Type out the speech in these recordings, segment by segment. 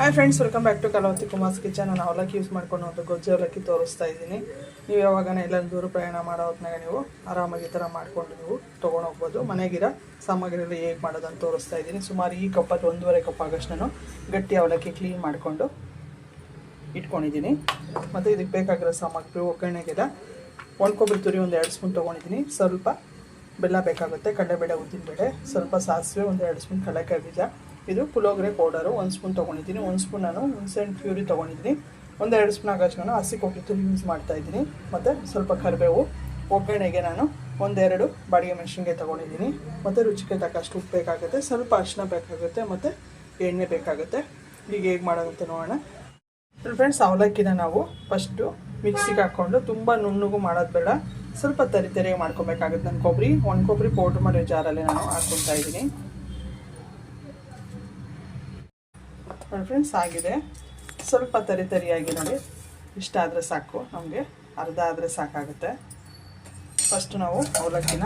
Hi friends welcome back to Kalavathi Kumar's kitchen ನಾನು ಅವಲಕ್ಕಿ use ಮಾಡ್ಕೊಂಡು ಒಂದು ಗೊಜ್ಜು ಅವಲಕ್ಕಿ ತೋರಿಸ್ತಾ ಇದ್ದೀನಿ. ನೀವು ಯಾವಾಗ ಎಲ್ಲ ದೂರ ಪ್ರಯಾಣ ಮಾಡೋ ಹೊತ್ನಾಗ ನೀವು ಆರಾಮಾಗಿ ಈ ಥರ ಮಾಡಿಕೊಂಡು ನೀವು ತೊಗೊಂಡು ಹೋಗ್ಬೋದು. ಮನೆಗಿರೋ ಸಾಮಗ್ರಿಗಳು ಹೇಗೆ ಮಾಡೋದಂತ ತೋರಿಸ್ತಾ ಇದ್ದೀನಿ. ಸುಮಾರು ಈ ಕಪ್ಪತ್ತು ಒಂದೂವರೆ ಕಪ್ ಆಗಷ್ಟು ನಾನು ಗಟ್ಟಿ ಅವಲಕ್ಕಿ ಕ್ಲೀನ್ ಮಾಡಿಕೊಂಡು ಇಟ್ಕೊಂಡಿದ್ದೀನಿ. ಮತ್ತು ಇದಕ್ಕೆ ಬೇಕಾಗಿರೋ ಸಾಮಗ್ರಿ ಒಗ್ಗರಣೆಗೆಲ್ಲ ಒಣ ಕೊಬ್ಬರಿ ತುರಿ, ಒಂದು ಎರಡು ಸ್ಪೂನ್ ತೊಗೊಂಡಿದ್ದೀನಿ. ಸ್ವಲ್ಪ ಬೆಲ್ಲ ಬೇಕಾಗುತ್ತೆ, ಕಡಲೆಬೇಳೆ, ಉದ್ದಿನಬೇಳೆ, ಸ್ವಲ್ಪ ಸಾಸಿವೆ, ಒಂದು ಎರಡು ಸ್ಪೂನ್ ಕಡಲೆಕಾಯಿ ಬೀಜ ಇದು ಪುಲೋಗ್ರೆ ಪೌಡರು ಒಂದು ಸ್ಪೂನ್ ತೊಗೊಂಡಿದ್ದೀನಿ, ಒಂದು ಸ್ಪೂನ್ ನಾನು ಹುಣಸೆಹಣ್ಣು ಪ್ಯೂರಿ ತೊಗೊಂಡಿದ್ದೀನಿ. ಒಂದೆರಡು ಸ್ಪೂನ್ ಆಗಷ್ಟು ನಾನು ಹಸಿ ಕೊಬ್ಬರಿ ಯೂಸ್ ಮಾಡ್ತಾ ಇದ್ದೀನಿ. ಮತ್ತು ಸ್ವಲ್ಪ ಕರಿಬೇವು, ಒಗ್ಗರಣೆಗೆ ನಾನು ಒಂದೆರಡು ಬಾಡಿಗೆ ಮೆಣಸಿನ್ಕಾಯಿ ತೊಗೊಂಡಿದ್ದೀನಿ. ಮತ್ತು ರುಚಿಗೆ ತಕ್ಕಷ್ಟು ಉಪ್ಪು ಬೇಕಾಗುತ್ತೆ, ಸ್ವಲ್ಪ ಅರಿಶಿನ ಬೇಕಾಗುತ್ತೆ, ಮತ್ತು ಎಣ್ಣೆ ಬೇಕಾಗುತ್ತೆ. ಈಗ ಹೇಗೆ ಮಾಡೋದಂತ ನೋಡೋಣ. ಫ್ರೆಂಡ್ಸ್ ಅವಲಕ್ಕಿನ ನಾವು ಫಸ್ಟು ಮಿಕ್ಸಿಗೆ ಹಾಕ್ಕೊಂಡು ತುಂಬ ನುಣ್ಣಗೂ ಮಾಡೋದು ಬೇಡ. ಸ್ವಲ್ಪ ತರಿ ತರಿಯಾಗಿ ಮಾಡ್ಕೊಬೇಕಾಗುತ್ತೆ. ನನ್ನ ಕೊಬ್ಬರಿ ಒಣ ಕೊಬ್ಬರಿ ಪೌಡ್ರ್ ಮಾಡಿರೋ ಜಾರಲ್ಲಿ ನಾನು ಹಾಕ್ಕೊತಾ ಇದ್ದೀನಿ. ಫ್ರೆಂಡ್ಸ್, ಆಗಿದೆ. ಸ್ವಲ್ಪ ತರಿ ತರಿಯಾಗಿ ನೋಡಿ. ಇಷ್ಟ ಆದರೆ ಸಾಕು, ನಮಗೆ. ಅರ್ಧ ಆದರೆ ಸಾಕಾಗುತ್ತೆ. ಫಸ್ಟ್ ನಾವು ಅವಲಕ್ಕಿನ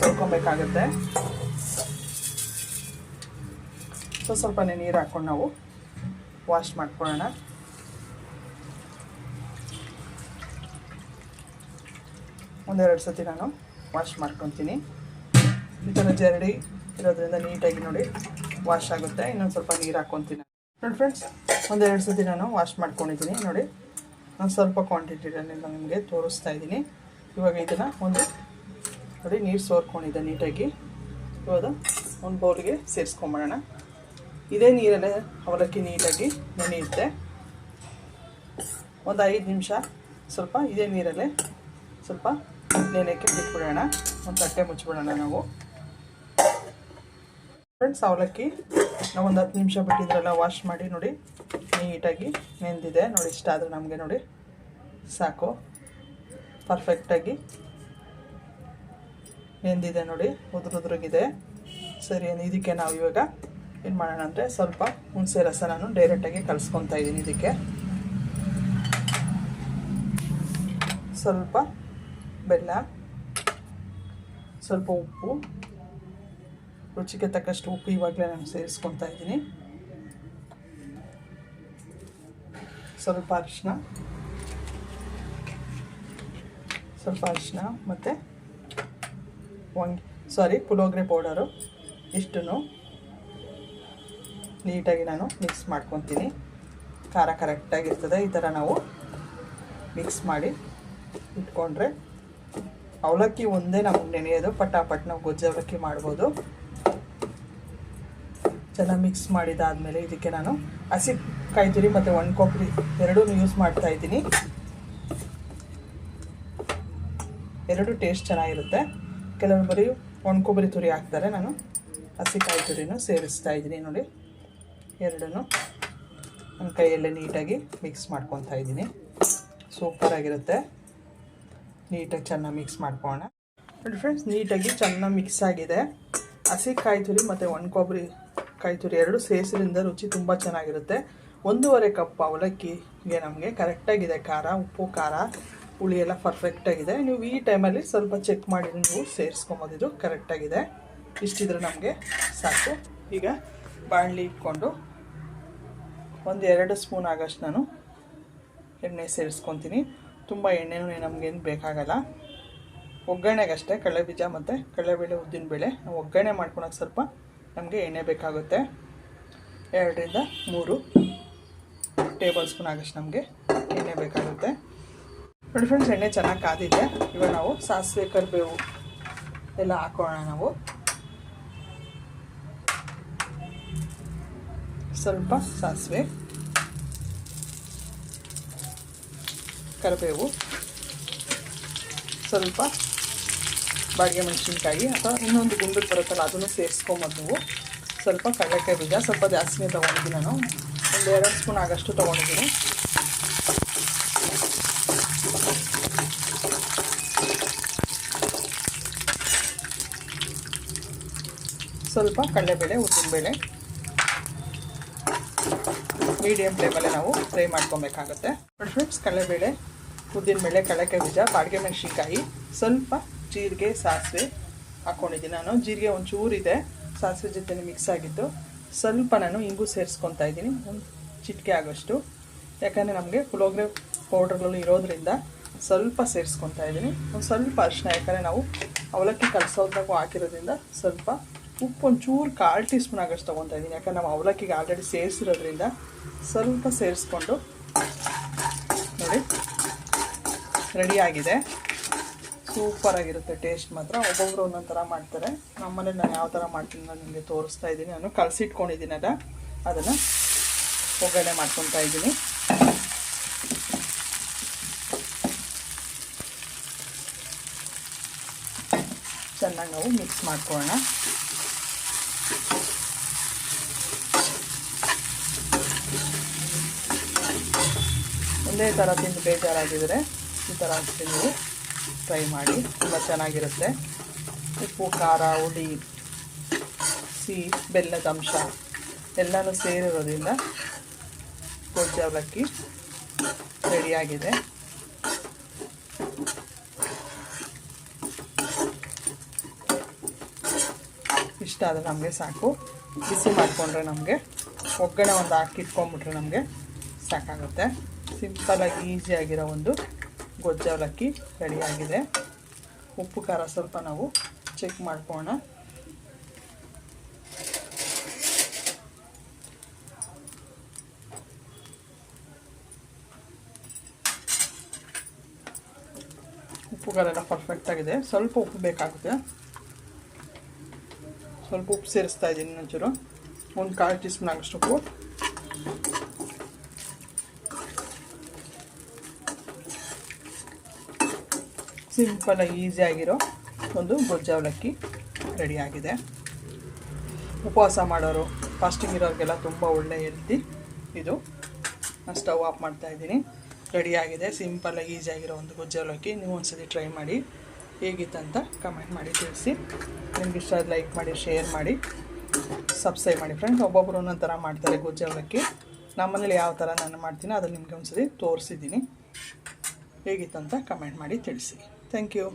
ತೊಳ್ಕೊಬೇಕಾಗುತ್ತೆ. ಸೊ ಸ್ವಲ್ಪನೇ ನೀರು ಹಾಕ್ಕೊಂಡು ನಾವು ವಾಶ್ ಮಾಡ್ಕೊಳ್ಳೋಣ. ಒಂದೆರಡು ಸತಿ ನಾನು ವಾಶ್ ಮಾಡ್ಕೊತೀನಿ. ಈ ಥರ ಜರಡಿ ಇರೋದ್ರಿಂದ ನೀಟಾಗಿ ನೋಡಿ ವಾಶ್ ಆಗುತ್ತೆ. ಇನ್ನೊಂದು ಸ್ವಲ್ಪ ನೀರು ಹಾಕ್ಕೊತೀನಿ. ನೋಡಿ ಫ್ರೆಂಡ್ಸ್ ಒಂದೆರಡು ಸತಿ ನಾನು ವಾಶ್ ಮಾಡ್ಕೊಂಡಿದ್ದೀನಿ, ನೋಡಿ. ನಾನು ಸ್ವಲ್ಪ ಕ್ವಾಂಟಿಟಿಯಲ್ಲಿ ನಿಮಗೆ ತೋರಿಸ್ತಾ ಇದ್ದೀನಿ. ಇವಾಗ ಇದನ್ನು ಒಂದು, ನೋಡಿ, ನೀರು ಸೋರ್ಕೊಂಡಿದ್ದೆ ನೀಟಾಗಿ. ಇವಾಗ ಒಂದು ಬೌಲ್ಗೆ ಸೇರಿಸ್ಕೊಂಬಿಡೋಣ ಇದೇ ನೀರಲ್ಲೇ ಅವಲಕ್ಕಿ ನೀಟಾಗಿ ನೆನೆಯುತ್ತೆ. ಒಂದು ಐದು ನಿಮಿಷ ಸ್ವಲ್ಪ ಇದೇ ನೀರಲ್ಲೇ ಸ್ವಲ್ಪ ನೆನೆಯೋಕ್ಕೆ ಬಿಟ್ಬಿಡೋಣ ಒಂದು ತಟ್ಟೆ ಮುಚ್ಚಿಬಿಡೋಣ ನಾವು. ಫ್ರೆಂಡ್ಸ್ ಅವಲಕ್ಕಿ ನಾವು ಒಂದು ಹತ್ತು ನಿಮಿಷ ಬಿಟ್ಟಿದ್ರಲ್ಲ ವಾಶ್ ಮಾಡಿ ನೋಡಿ. ನೀಟಾಗಿ ನೆಂದಿದೆ. ನೋಡಿ, ಇಷ್ಟ ಆದರೆ ನಮಗೆ ನೋಡಿ. ಸಾಕು. ಪರ್ಫೆಕ್ಟಾಗಿ ನೆಂದಿದೆ ನೋಡಿ. ಉದುರುದ್ರಗಿದೆ ಸರಿ ಇದಕ್ಕೆ ನಾವು ಇವಾಗ ಏನು ಮಾಡೋಣ ಅಂದರೆ ಸ್ವಲ್ಪ ಹುಣಸೆ ರಸ ನಾನು ಡೈರೆಕ್ಟಾಗಿ ಕಲಿಸ್ಕೊತಾ ಇದ್ದೀನಿ ಇದಕ್ಕೆ. ಸ್ವಲ್ಪ ಬೆಲ್ಲ, ಸ್ವಲ್ಪ ಉಪ್ಪು ರುಚಿಗೆ ತಕ್ಕಷ್ಟು ಉಪ್ಪು ಇವಾಗಲೇ ನಾನು ಸೇರಿಸ್ಕೊತಾ ಇದ್ದೀನಿ. ಸ್ವಲ್ಪ ಅರಿಶಿನ ಸ್ವಲ್ಪ ಅರಿಶಿನ ಮತ್ತು ಒಂದು ಸಾರಿ ಪುಲೋಗ್ರೆ ಪೌಡರು. ಇಷ್ಟನ್ನು ನೀಟಾಗಿ ನಾನು ಮಿಕ್ಸ್ ಮಾಡ್ಕೊತೀನಿ. ಖಾರ ಕರೆಕ್ಟಾಗಿರ್ತದೆ. ಈ ಥರ ನಾವು ಮಿಕ್ಸ್ ಮಾಡಿ ಇಟ್ಕೊಂಡ್ರೆ ಅವಲಕ್ಕಿ ಒಂದೇ ನಮಗೆ ನೆನೆಯೋದು, ಪಟಾಪಟ್ ನಾವು ಗೊಜ್ಜು ಅವಲಕ್ಕಿ ಮಾಡ್ಬೋದು. ಚೆನ್ನಾಗಿ ಮಿಕ್ಸ್ ಮಾಡಿದಾದಮೇಲೆ ಇದಕ್ಕೆ ನಾನು ಹಸಿ ಕಾಯಿ ತುರಿ ಮತ್ತು ಒಣ ಕೊಬ್ಬರಿ ಎರಡೂ ಯೂಸ್ ಮಾಡ್ತಾ ಇದ್ದೀನಿ. ಎರಡು ಟೇಸ್ಟ್ ಚೆನ್ನಾಗಿರುತ್ತೆ. ಕೆಲವರು ಬರಿ ಒಣ ಕೊಬ್ಬರಿ ತುರಿ ಹಾಕ್ತಾರೆ. ನಾನು ಹಸಿ ಕಾಯಿ ತುರಿನೂ ಸೇರಿಸ್ತಾ ಇದ್ದೀನಿ ನೋಡಿ. ಎರಡನ್ನು ನನ್ನ ಕೈಯಲ್ಲೇ ನೀಟಾಗಿ ಮಿಕ್ಸ್ ಮಾಡ್ಕೊತಾ ಇದ್ದೀನಿ. ಸೂಪರಾಗಿರುತ್ತೆ ನೀಟಾಗಿ ಚೆನ್ನಾಗಿ ಮಿಕ್ಸ್ ಮಾಡ್ಕೊಳ್ಳೋಣ. ನೋಡಿ ಫ್ರೆಂಡ್ಸ್ ನೀಟಾಗಿ ಚೆನ್ನಾಗಿ ಮಿಕ್ಸ್ ಆಗಿದೆ. ಹಸಿ ಕಾಯಿ ತುರಿ ಮತ್ತು ಒಣ ಕೊಬ್ಬರಿ ಕಾಯಿ ತುರಿ ಎರಡು ಸೇರಿಸಿದ್ರಿಂದ ರುಚಿ ತುಂಬ ಚೆನ್ನಾಗಿರುತ್ತೆ. ಒಂದೂವರೆ ಕಪ್ ಅವಲಕ್ಕಿಗೆ ನಮಗೆ ಕರೆಕ್ಟಾಗಿದೆ ಖಾರ, ಉಪ್ಪು, ಖಾರ, ಹುಳಿ ಎಲ್ಲ ಪರ್ಫೆಕ್ಟಾಗಿದೆ ನೀವು ಈ ಟೈಮಲ್ಲಿ ಸ್ವಲ್ಪ ಚೆಕ್ ಮಾಡಿ ನೀವು ಸೇರಿಸ್ಕೊಬೋದು, ಇದು ಕರೆಕ್ಟಾಗಿದೆ ಇಷ್ಟಿದ್ರೆ ನಮಗೆ ಸಾಕು. ಈಗ ಬಾಣಲಿ ಇಟ್ಕೊಂಡು ಒಂದು ಎರಡು ಸ್ಪೂನ್ ಆಗಷ್ಟು ನಾನು ಎಣ್ಣೆ ಸೇರಿಸ್ಕೊತೀನಿ. ತುಂಬ ಎಣ್ಣೆನೂ ನಮಗೇನು ಬೇಕಾಗಲ್ಲ. ಒಗ್ಗರಣೆಗಷ್ಟೇ ಕಡಲೆಬೀಜ ಮತ್ತು ಕಡಲೆಬೇಳೆ, ಉದ್ದಿನಬೇಳೆ, ನಾವು ಒಗ್ಗರಣೆ ಮಾಡ್ಕೊಳಕ್ಕೆ ಸ್ವಲ್ಪ ನಮಗೆ ಎಣ್ಣೆ ಬೇಕಾಗುತ್ತೆ. ಎರಡರಿಂದ ಮೂರು ಟೇಬಲ್ ಸ್ಪೂನ್ ಆಗಷ್ಟು ನಮಗೆ ಎಣ್ಣೆ ಬೇಕಾಗುತ್ತೆ. ನೋಡಿ ಫ್ರೆಂಡ್ಸ್ ಎಣ್ಣೆ ಚೆನ್ನಾಗಿ ಕಾದಿದೆ. ಇವಾಗ ನಾವು ಸಾಸಿವೆ, ಕರಿಬೇವು ಎಲ್ಲ ಹಾಕೋಣ ನಾವು. ಸ್ವಲ್ಪ ಸಾಸಿವೆ, ಕರಿಬೇವು, ಸ್ವಲ್ಪ ಬಾಡಿಗೆ ಮೆಣಸಿನ್ಕಾಯಿ ಅಥವಾ ಇನ್ನೊಂದು ಗುಂಡು ಬರುತ್ತಲ್ಲ ಅದನ್ನು ಸೇರಿಸ್ಕೊಂಬೋದು ಸ್ವಲ್ಪ ಕಡಲೆಕಾಯಿ ಬೀಜ, ಸ್ವಲ್ಪ ಜಾಸ್ತಿನೇ ತೊಗೊಂಡಿದ್ದೀನಿ ನಾನು. ಒಂದು ಎರಡು ಸ್ಪೂನ್ ಆಗಷ್ಟು ತೊಗೊಂಡಿದ್ದೀನಿ. ಸ್ವಲ್ಪ ಕಡಲೆಬೇಳೆ, ಉದ್ದಿನಬೇಳೆ. ಮೀಡಿಯಮ್ ಫ್ಲೇಮಲ್ಲೇ ನಾವು ಫ್ರೈ ಮಾಡ್ಕೊಬೇಕಾಗುತ್ತೆ. ಫ್ರೆಂಡ್ಸ್ ಕಡಲೆಬೇಳೆ, ಉದ್ದಿನಬೇಳೆ, ಕಡಲೆಕಾಯಿ ಬೀಜ, ಬಾಡಿಗೆ ಮೆಣಸಿನ್ಕಾಯಿ, ಸ್ವಲ್ಪ ಜೀರಿಗೆ, ಸಾಸಿವೆ ಹಾಕ್ಕೊಂಡಿದ್ದೀನಿ ನಾನು. ಜೀರಿಗೆ ಒಂಚೂರಿದೆ ಸಾಸಿವೆ ಜೊತೆ ಮಿಕ್ಸ್ ಆಗಿತ್ತು ಸ್ವಲ್ಪ ನಾನು ಇಂಗು ಸೇರಿಸ್ಕೊತಾ ಇದ್ದೀನಿ. ಒಂದು ಚಿಟಿಕೆ ಆಗೋಷ್ಟು. ಯಾಕಂದರೆ ನಮಗೆ ಪುಳೋಗ್ರೆ ಪೌಡ್ರ್ಗಳು ಇರೋದ್ರಿಂದ ಸ್ವಲ್ಪ ಸೇರಿಸ್ಕೊತಾ ಇದ್ದೀನಿ. ಒಂದು ಸ್ವಲ್ಪ ಅರಿಶಿನ ಯಾಕಂದರೆ ನಾವು ಅವಲಕ್ಕಿ ಕಲಸೋದಾಗೂ ಹಾಕಿರೋದ್ರಿಂದ ಸ್ವಲ್ಪ ಉಪ್ಪು ಒಂಚೂರು ಕಾಲು ಟೀ ಸ್ಪೂನ್ ಆಗೋಷ್ಟು ತೊಗೊತಾ ಇದ್ದೀನಿ. ಯಾಕಂದ್ರೆ ನಾವು ಅವಲಕ್ಕಿಗೆ ಆಲ್ರೆಡಿ ಸೇರಿಸಿರೋದ್ರಿಂದ ಸ್ವಲ್ಪ ಸೇರಿಸ್ಕೊಂಡು ನೋಡಿ ರೆಡಿಯಾಗಿದೆ ಸೂಪರಾಗಿರುತ್ತೆ ಟೇಸ್ಟ್ ಮಾತ್ರ. ಒಬ್ಬೊಬ್ರು ಒಂದೊಂದು ಥರ ಮಾಡ್ತಾರೆ. ನಮ್ಮನೆ ನಾನು ಯಾವ ಥರ ಮಾಡ್ತೀನಿ ನಾನು ನಿಮಗೆ ತೋರಿಸ್ತಾ ಇದ್ದೀನಿ. ನಾನು ಕಲಸಿಟ್ಕೊಂಡಿದ್ದೀನಲ್ಲ ಅದನ್ನು ಒಗ್ಗರಣೆ ಮಾಡ್ಕೊತಾ ಇದ್ದೀನಿ. ಚೆನ್ನಾಗಿ ನಾವು ಮಿಕ್ಸ್ ಮಾಡ್ಕೊಳ್ಳೋಣ. ಒಂದೇ ಥರ ತಿಂದು ಬೇಜಾರಾಗಿದ್ದರೆ ಈ ಥರ ತಿಂದು ಟ್ರೈ ಮಾಡಿ, ತುಂಬ ಚೆನ್ನಾಗಿರುತ್ತೆ. ಉಪ್ಪು, ಖಾರ, ಹುಳಿ, ಸಿಹಿ, ಬೆಲ್ಲದ ಅಂಶ ಎಲ್ಲನೂ ಸೇರಿರೋದ್ರಿಂದ ಗೊಜ್ಜು ಅವಲಕ್ಕಿ ರೆಡಿಯಾಗಿದೆ. ಇಷ್ಟ ಆದರೆ ನಮಗೆ ಸಾಕು. ಬಿಸಿ ಮಾಡಿಕೊಂಡ್ರೆ ನಮಗೆ, ಒಗ್ಗರಣೆ ಒಂದು ಹಾಕಿಟ್ಕೊಂಡ್ಬಿಟ್ರೆ ನಮಗೆ ಸಾಕಾಗುತ್ತೆ. ಸಿಂಪಲಾಗಿ ಈಸಿಯಾಗಿರೋ ಒಂದು ಗೊಜ್ಜು ಅವಲಕ್ಕಿ ರೆಡಿಯಾಗಿದೆ. ಉಪ್ಪು, ಖಾರ ಸ್ವಲ್ಪ ನಾವು ಚೆಕ್ ಮಾಡ್ಕೋಣ. ಉಪ್ಪು, ಖಾರ ಎಲ್ಲ ಪರ್ಫೆಕ್ಟಾಗಿದೆ ಸ್ವಲ್ಪ ಉಪ್ಪು ಬೇಕಾಗುತ್ತೆ. ಸ್ವಲ್ಪ ಉಪ್ಪು ಸೇರಿಸ್ತಾ ಇದ್ದೀನಿ ಒಂಚೂರು. ಒಂದು ಕಾಲು ಟೀ ಸ್ಪೂನ್ ಆಗೋಷ್ಟು ಉಪ್ಪು. ಸಿಂಪಲಾಗಿ ಈಸಿಯಾಗಿರೋ ಒಂದು ಗೊಜ್ಜು ಅವಲಕ್ಕಿ ರೆಡಿಯಾಗಿದೆ ಉಪವಾಸ ಮಾಡೋರು ಫಾಸ್ಟಿಂಗ್ ಇರೋರಿಗೆಲ್ಲ ತುಂಬ ಒಳ್ಳೆ ಹೆಲ್ತಿ ಇದು ನಾನು ಸ್ಟವ್ ಆಫ್ ಮಾಡ್ತಾ ಇದ್ದೀನಿ. ರೆಡಿಯಾಗಿದೆ ಸಿಂಪಲಾಗಿ ಈಸಿಯಾಗಿರೋ ಒಂದು ಗೊಜ್ಜು ಅವಲಕ್ಕಿ. ನೀವು ಒಂದ್ಸತಿ ಟ್ರೈ ಮಾಡಿ ಹೇಗಿತ್ತಂತ ಕಮೆಂಟ್ ಮಾಡಿ ತಿಳಿಸಿ. ನಿಮ್ಗೆ ಇಷ್ಟ ಲೈಕ್ ಮಾಡಿ ಶೇರ್ ಮಾಡಿ ಸಬ್ಸ್ಕ್ರೈಬ್ ಮಾಡಿ. ಫ್ರೆಂಡ್ಸ್ ಒಬ್ಬೊಬ್ಬರು ಒಂದೊಂದು ಥರ ಮಾಡ್ತಾರೆ ಗೊಜ್ಜು ಅವಲಕ್ಕಿ. ನಮ್ಮನೇಲಿ ಯಾವ ಥರ ನಾನು ಮಾಡ್ತೀನಿ ಅದನ್ನು ನಿಮಗೆ ಒಂದ್ಸತಿ ತೋರಿಸಿದ್ದೀನಿ. ಹೇಗಿತ್ತಂತ ಕಮೆಂಟ್ ಮಾಡಿ ತಿಳಿಸಿ. Thank you.